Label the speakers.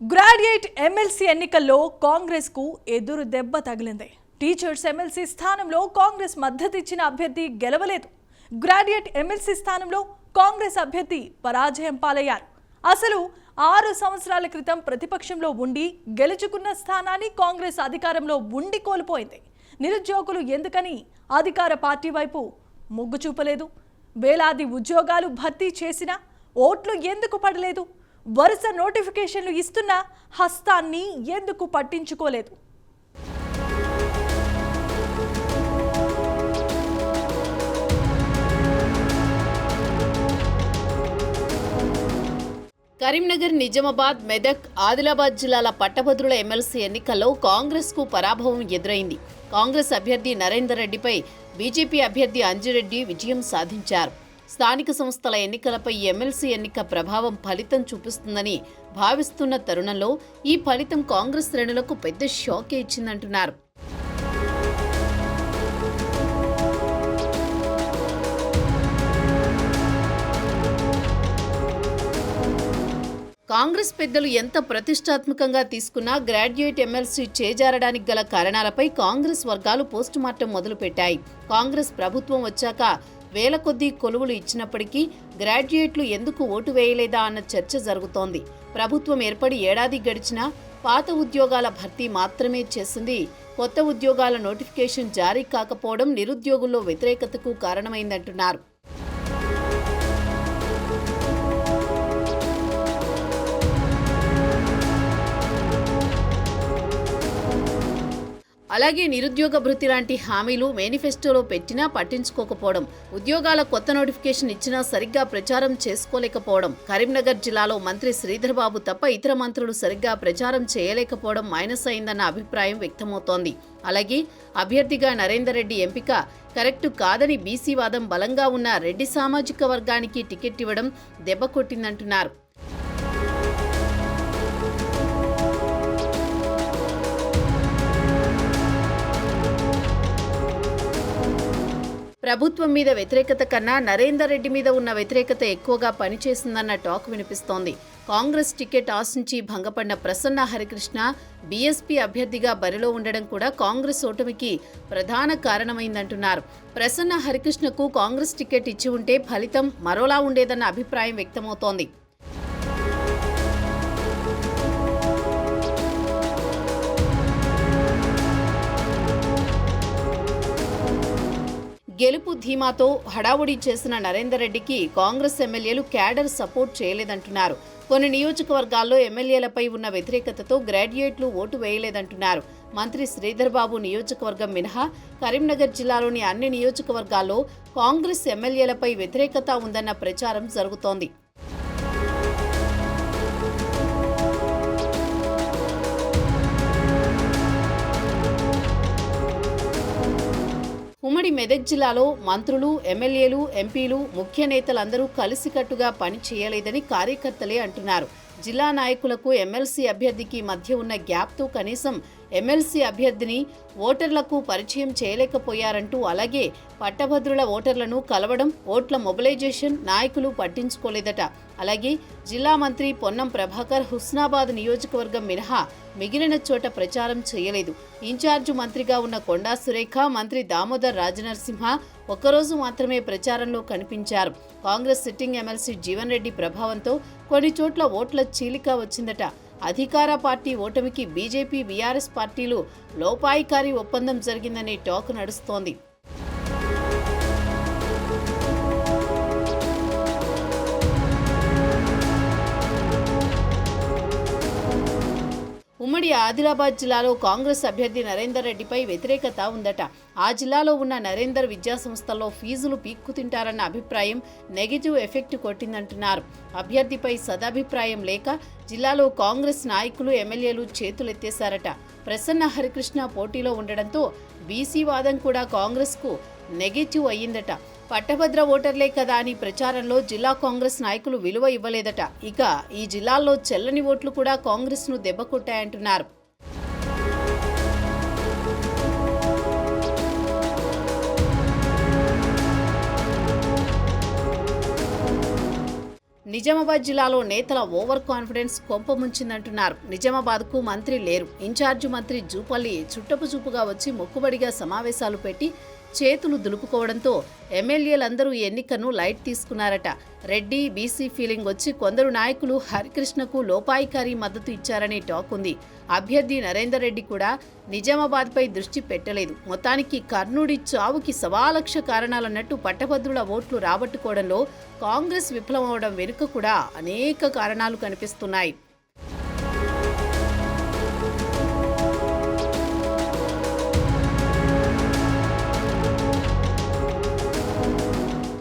Speaker 1: Graduate MLC ఎన్నికల్లో కాంగ్రెస్కు ఎదురు దెబ్బ తగిలింది. టీచర్స్ ఎమ్మెల్సీ స్థానంలో కాంగ్రెస్ మద్దతిచ్చిన అభ్యర్థి గెలవలేదు. గ్రాడ్యుయేట్ ఎమ్మెల్సీ స్థానంలో కాంగ్రెస్ అభ్యర్థి పరాజయం పాలయ్యారు. అసలు ఆరు సంవత్సరాల క్రితం ప్రతిపక్షంలో ఉండి గెలుచుకున్న స్థానాన్ని కాంగ్రెస్ అధికారంలో ఉండి కోల్పోయింది. నిరుద్యోగులు ఎందుకని అధికార పార్టీ వైపు మొగ్గు చూపలేదు? వేలాది ఉద్యోగాలు భర్తీ చేసినా ఓట్లు ఎందుకు పడలేదు? వరుస నోటిఫికేషన్లు ఇస్తున్న హస్తాన్ని ఎందుకు పట్టించుకోలేదు?
Speaker 2: కరీంనగర్ నిజామాబాద్ మెదక్ ఆదిలాబాద్ జిల్లాల పట్టభద్రుల ఎమ్మెల్సీ ఎన్నికల్లో కాంగ్రెస్కు పరాభవం ఎదురైంది. కాంగ్రెస్ అభ్యర్థి నరేందర్ రెడ్డిపై బీజేపీ అభ్యర్థి అంజిరెడ్డి విజయం సాధించారు. స్థానిక సంస్థల ఎన్నికలపై ఎమ్మెల్సీ ఎన్నిక ప్రభావం ఫలితం చూపిస్తుందని భావిస్తున్న తరుణంలో ఈ ఫలితం కాంగ్రెస్ శ్రేణులకు పెద్ద షాకే ఇచ్చిందంటున్నారు. కాంగ్రెస్ పెద్దలు ఎంత ప్రతిష్టాత్మకంగా తీసుకున్నా గ్రాడ్యుయేట్ ఎమ్మెల్సీ చేజారడానికి గల కారణాలపై కాంగ్రెస్ వర్గాలు పోస్టుమార్టం మొదలుపెట్టాయి. కాంగ్రెస్ ప్రభుత్వం వచ్చాక వేల కొద్దీ కొలువులు ఇచ్చినప్పటికీ గ్రాడ్యుయేట్లు ఎందుకు ఓటు వేయలేదా అన్న చర్చ జరుగుతోంది. ప్రభుత్వం ఏర్పడి ఏడాది గడిచినా పాత ఉద్యోగాల భర్తీ మాత్రమే చేసింది. కొత్త ఉద్యోగాల నోటిఫికేషన్ జారీ కాకపోవడం నిరుద్యోగుల్లో వ్యతిరేకతకు కారణమైందంటున్నారు. అలాగే నిరుద్యోగ భృతి లాంటి హామీలు మేనిఫెస్టోలో పెట్టినా పట్టించుకోకపోవడం ఉద్యోగాల కొత్త నోటిఫికేషన్ ఇచ్చినా సరిగ్గా ప్రచారం చేసుకోలేకపోవడం కరీంనగర్ జిల్లాలో మంత్రి శ్రీధర్ బాబు తప్ప ఇతర మంత్రులు సరిగ్గా ప్రచారం చేయలేకపోవడం మైనస్ అయిందన్న అభిప్రాయం వ్యక్తమవుతోంది. అలాగే అభ్యర్థిగా నరేందర్ రెడ్డి ఎంపిక కరెక్టు కాదని బీసీ వాదం బలంగా ఉన్న రెడ్డి సామాజిక వర్గానికి టికెట్ ఇవ్వడం దెబ్బ ప్రభుత్వం మీద వ్యతిరేకత కన్నా నరేందర్ రెడ్డి మీద ఉన్న వ్యతిరేకత ఎక్కువగా పనిచేసిందన్న టాక్ వినిపిస్తోంది. కాంగ్రెస్ టికెట్ ఆశించి భంగపడిన ప్రసన్న హరికృష్ణ బీఎస్పీ అభ్యర్థిగా బరిలో ఉండడం కూడా కాంగ్రెస్ ఓటమికి ప్రధాన కారణమైందంటున్నారు. ప్రసన్న హరికృష్ణకు కాంగ్రెస్ టికెట్ ఇచ్చి ఉంటే ఫలితం మరోలా ఉండేదన్న అభిప్రాయం వ్యక్తమవుతోంది. గెలుపు ధీమాతో హడావుడి చేసిన నరేందర్ రెడ్డికి కాంగ్రెస్ ఎమ్మెల్యేలు క్యాడర్ సపోర్ట్ చేయలేదంటున్నారు. కొన్ని నియోజకవర్గాల్లో ఎమ్మెల్యేలపై ఉన్న వ్యతిరేకతతో గ్రాడ్యుయేట్లు ఓటు వేయలేదంటున్నారు. మంత్రి శ్రీధర్ బాబు నియోజకవర్గం మినహా కరీంనగర్ జిల్లాలోని అన్ని నియోజకవర్గాల్లో కాంగ్రెస్ ఎమ్మెల్యేలపై వ్యతిరేకత ఉందన్న ప్రచారం జరుగుతోంది. ఉమ్మడి మెదక్ జిల్లాలో మంత్రులు ఎమ్మెల్యేలు ఎంపీలు ముఖ్య నేతలందరూ కలిసికట్టుగా పని చేయలేదని కార్యకర్తలే అంటున్నారు. జిల్లా నాయకులకు ఎమ్మెల్సీ అభ్యర్థికి మధ్య ఉన్న గ్యాప్తో కనీసం ఎమ్మెల్సీ అభ్యర్థిని ఓటర్లకు పరిచయం చేయలేకపోయారంటూ అలాగే పట్టభద్రుల ఓటర్లను కలవడం ఓట్ల మొబిలైజేషన్ నాయకులు పట్టించుకోలేదట. అలాగే జిల్లా మంత్రి పొన్నం ప్రభాకర్ హుస్నాబాద్ నియోజకవర్గం మినహా మిగిలిన చోట ప్రచారం చేయలేదు. ఇన్ఛార్జ్ మంత్రిగా ఉన్న కొండా సురేఖ మంత్రి దామోదర్ రాజనరసింహ ఒక్కరోజు మాత్రమే ప్రచారంలో కనిపించారు. కాంగ్రెస్ సిట్టింగ్ ఎమ్మెల్సీ జీవన్ రెడ్డి ప్రభావంతో కొన్ని చోట్ల ఓట్ల చీలిక వచ్చిందట. అధికార పార్టీ ఓటమికి బీజేపీ బీఆర్ఎస్ పార్టీలు లోపాయికారి ఒప్పందం జరిగిందనే టాక్ నడుస్తోంది. ఉమ్మడి ఆదిలాబాద్ జిల్లాలో కాంగ్రెస్ అభ్యర్థి నరేందర్ రెడ్డిపై వ్యతిరేకత ఉందట. ఆ జిల్లాలో ఉన్న నరేందర్ విద్యాసంస్థల్లో ఫీజులు పీక్కు తింటారన్న అభిప్రాయం నెగిటివ్ ఎఫెక్ట్ కొట్టిందంటున్నారు. అభ్యర్థిపై సదాభిప్రాయం లేక జిల్లాలో కాంగ్రెస్ నాయకులు ఎమ్మెల్యేలు చేతులెత్తేశారట. ప్రసన్న హరికృష్ణ పోటీలో ఉండడంతో బీసీ వాదం కూడా కాంగ్రెస్కు నెగిటివ్ అయ్యిందట. పట్టభద్ర ఓటర్లే కదా అని ప్రచారంలో జిల్లా కాంగ్రెస్ నాయకులు విలువ ఇవ్వలేదట. ఇక ఈ జిల్లాల్లో చెల్లని ఓట్లు కూడా కాంగ్రెస్ను దెబ్బకొట్టాయంటున్నారు నిజామాబాద్ జిల్లాలో నేతల ఓవర్ కాన్ఫిడెన్స్ కొంపముంచిందంటున్నారు నిజామాబాద్కు మంత్రి లేరు. ఇన్ఛార్జి మంత్రి జూపల్లి చుట్టపు చూపుగా వచ్చి మొక్కుబడిగా సమావేశాలు పెట్టి చేతులు దులుపుకోవడంతో ఎమ్మెల్యేలందరూ ఎన్నికను లైట్ తీసుకున్నారట. రెడ్డి బీసీ ఫీలింగ్ వచ్చి కొందరు నాయకులు హరికృష్ణకు లోపాయికారి మద్దతు ఇచ్చారనే టాక్ ఉంది. అభ్యర్థి నరేందర్ రెడ్డి కూడా నిజామాబాద్పై దృష్టి పెట్టలేదు. మొత్తానికి కర్ణుడి చావుకి సవాలక్ష కారణాలన్నట్టు పట్టభద్రుల ఓట్లు రాబట్టుకోవడంలో కాంగ్రెస్ విఫలమవడం వెనుక కూడా అనేక కారణాలు కనిపిస్తున్నాయి.